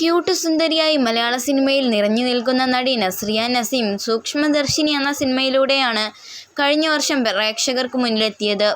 Cute സുന്ദരിയായി മലയാള സിനിമയിൽ നിറഞ്ഞു നിൽക്കുന്ന നടി നസ്രിയ നസീം സൂക്ഷ്മദർശിനി എന്ന സിനിമയിലൂടെയാണ് കഴിഞ്ഞ വർഷം പ്രേക്ഷകർക്ക് മുന്നിലെത്തിയത്.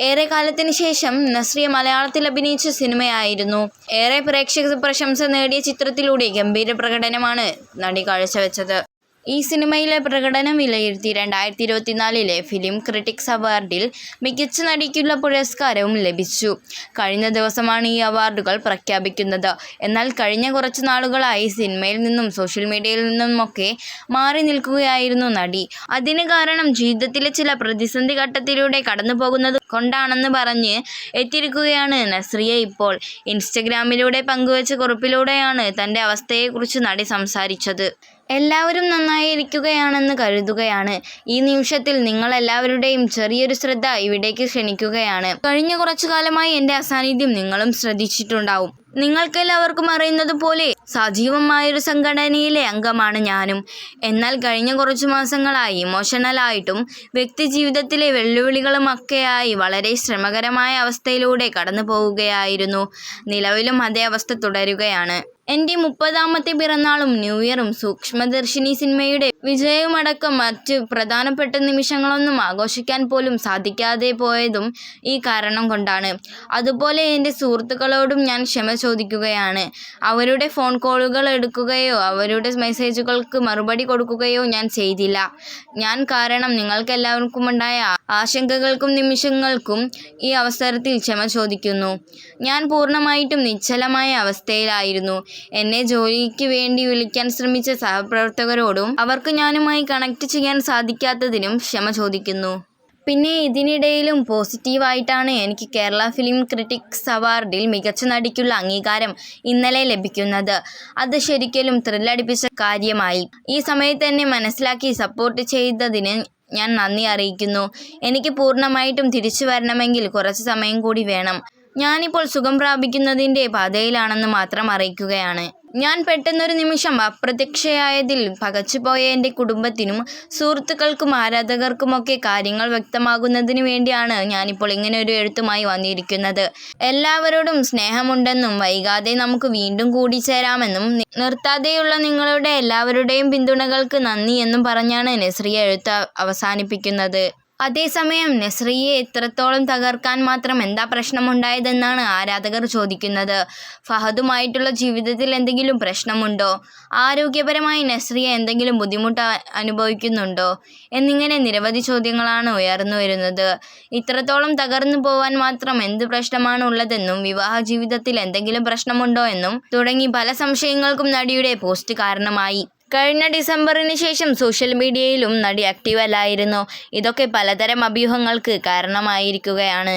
ഏറെക്കാലത്തിന് ശേഷം നസ്രിയ മലയാളത്തിൽ അഭിനയിച്ച സിനിമയായിരുന്നു. ഏറെ പ്രേക്ഷക പ്രശംസ നേടിയ ചിത്രത്തിലൂടെ ഗംഭീര പ്രകടനമാണ് നടി കാഴ്ചവെച്ചത്. ഈ സിനിമയിലെ പ്രകടനം വിലയിരുത്തി രണ്ടായിരത്തി ഇരുപത്തിനാലിലെ ഫിലിം ക്രിറ്റിക്സ് അവാർഡിൽ മികച്ച നടിക്കുള്ള പുരസ്കാരവും ലഭിച്ചു. കഴിഞ്ഞ ദിവസമാണ് ഈ അവാർഡുകൾ പ്രഖ്യാപിക്കുന്നത്. എന്നാൽ കഴിഞ്ഞ കുറച്ച് നാളുകളായി സിനിമയിൽ നിന്നും സോഷ്യൽ മീഡിയയിൽ നിന്നുമൊക്കെ മാറി നിൽക്കുകയായിരുന്നു നടി. അതിന് കാരണം ജീവിതത്തിലെ ചില പ്രതിസന്ധി ഘട്ടത്തിലൂടെ കടന്നു പോകുന്നത് കൊണ്ടാണെന്ന് പറഞ്ഞ് എത്തിയിരിക്കുകയാണ് നസ്രിയ ഇപ്പോൾ. ഇൻസ്റ്റഗ്രാമിലൂടെ പങ്കുവച്ച കുറിപ്പിലൂടെയാണ് തന്റെ അവസ്ഥയെക്കുറിച്ച് നടി സംസാരിച്ചത്. എല്ലാവരും നന്നായിരിക്കുകയാണെന്ന് കരുതുകയാണ്. ഈ നിമിഷത്തിൽ നിങ്ങൾ എല്ലാവരുടെയും ചെറിയൊരു ശ്രദ്ധ ഇവിടേക്ക് ക്ഷണിക്കുകയാണ്. കഴിഞ്ഞ കുറച്ചു കാലമായി എന്റെ അസാന്നിധ്യം നിങ്ങളും ശ്രദ്ധിച്ചിട്ടുണ്ടാവും. നിങ്ങൾക്കെല്ലാവർക്കും അറിയുന്നത് പോലെ സജീവമായൊരു സംഘടനയിലെ അംഗമാണ് ഞാനും. എന്നാൽ കഴിഞ്ഞ കുറച്ചു മാസങ്ങളായി ഇമോഷണലായിട്ടും വ്യക്തി ജീവിതത്തിലെ വെല്ലുവിളികളുമൊക്കെയായി വളരെ ശ്രമകരമായ അവസ്ഥയിലൂടെ കടന്നു പോവുകയായിരുന്നു നിലവിലും അതേ അവസ്ഥ തുടരുകയാണ്. എന്റെ മുപ്പതാമത്തെ പിറന്നാളും ന്യൂ ഇയറും സൂക്ഷ്മദർശിനി സിനിമയുടെ വിജയവുമടക്കം മറ്റ് പ്രധാനപ്പെട്ട നിമിഷങ്ങളൊന്നും ആഘോഷിക്കാൻ പോലും സാധിക്കാതെ പോയതും ഈ കാരണം കൊണ്ടാണ്. അതുപോലെ എന്റെ സുഹൃത്തുക്കളോടും ഞാൻ ക്ഷമ ചോദിക്കുകയാണ്. അവരുടെ ഫോൺ കോളുകൾ എടുക്കുകയോ അവരുടെ മെസ്സേജുകൾക്ക് മറുപടി കൊടുക്കുകയോ ഞാൻ ചെയ്തില്ല. ഞാൻ കാരണം നിങ്ങൾക്കെല്ലാവർക്കും ഉണ്ടായ ആശങ്കകൾക്കും നിമിഷങ്ങൾക്കും ഈ അവസരത്തിൽ ക്ഷമ ചോദിക്കുന്നു. ഞാൻ പൂർണമായിട്ടും നിശ്ചലമായ അവസ്ഥയിലായിരുന്നു. എന്നെ ജോലിക്ക് വേണ്ടി വിളിക്കാൻ ശ്രമിച്ച സഹപ്രവർത്തകരോടും അവർക്ക് ഞാനുമായി കണക്ട് ചെയ്യാൻ സാധിക്കാത്തതിനും ക്ഷമ ചോദിക്കുന്നു. പിന്നെ ഇതിനിടയിലും പോസിറ്റീവായിട്ടാണ് എനിക്ക് കേരള ഫിലിം ക്രിറ്റിക്സ് അവാർഡിൽ മികച്ച നടിക്കുള്ള അംഗീകാരം ഇന്നലെ ലഭിക്കുന്നത്. അത് ശരിക്കലും ത്രില്ലടിപ്പിച്ച കാര്യമായി. ഈ സമയത്ത് എന്നെ മനസ്സിലാക്കി സപ്പോർട്ട് ചെയ്തതിന് ഞാൻ നന്ദി അറിയിക്കുന്നു. എനിക്ക് പൂർണമായിട്ടും തിരിച്ചു വരണമെങ്കിൽ കുറച്ച് സമയം കൂടി വേണം. ഞാനിപ്പോൾ സുഖം പ്രാപിക്കുന്നതിന്റെ പാതയിലാണെന്ന് മാത്രം അറിയിക്കുകയാണ്. ഞാൻ പെട്ടെന്നൊരു നിമിഷം അപ്രത്യക്ഷയായതിൽ പകച്ചുപോയ എന്റെ കുടുംബത്തിനും സുഹൃത്തുക്കൾക്കും ആരാധകർക്കുമൊക്കെ കാര്യങ്ങൾ വ്യക്തമാകുന്നതിന് വേണ്ടിയാണ് ഞാനിപ്പോൾ ഇങ്ങനെ ഒരു എഴുത്തുമായി വന്നിരിക്കുന്നത്. എല്ലാവരോടും സ്നേഹമുണ്ടെന്നും വൈകാതെ നമുക്ക് വീണ്ടും കൂടിച്ചേരാമെന്നും ചേരാമെന്നും നിർത്താതെയുള്ള നിങ്ങളുടെ എല്ലാവരുടെയും പിന്തുണകൾക്ക് നന്ദി എന്നും പറഞ്ഞാണ് നസ്രിയ എഴുത്ത് അവസാനിപ്പിക്കുന്നത്. അതേസമയം നെസ്രിയെ എത്രത്തോളം തകർക്കാൻ മാത്രം എന്താ പ്രശ്നമുണ്ടായതെന്നാണ് ആരാധകർ ചോദിക്കുന്നത്. ഫഹദുമായിട്ടുള്ള ജീവിതത്തിൽ എന്തെങ്കിലും പ്രശ്നമുണ്ടോ? ആരോഗ്യപരമായി നസ്രിയ എന്തെങ്കിലും ബുദ്ധിമുട്ട് അനുഭവിക്കുന്നുണ്ടോ? എന്നിങ്ങനെ നിരവധി ചോദ്യങ്ങളാണ് ഉയർന്നു വരുന്നത്. ഇത്രത്തോളം തകർന്നു പോവാൻ മാത്രം എന്ത് പ്രശ്നമാണ് ഉള്ളതെന്നും വിവാഹ ജീവിതത്തിൽ എന്തെങ്കിലും പ്രശ്നമുണ്ടോ എന്നും തുടങ്ങി പല സംശയങ്ങൾക്കും നടിയുടെ പോസ്റ്റ് കാരണമായി. കഴിഞ്ഞ ഡിസംബറിന് ശേഷം സോഷ്യൽ മീഡിയയിലും നടി ആക്റ്റീവ് അല്ലായിരുന്നു. ഇതൊക്കെ പലതരം അഭ്യൂഹങ്ങൾക്ക് കാരണമായിരിക്കുകയാണ്.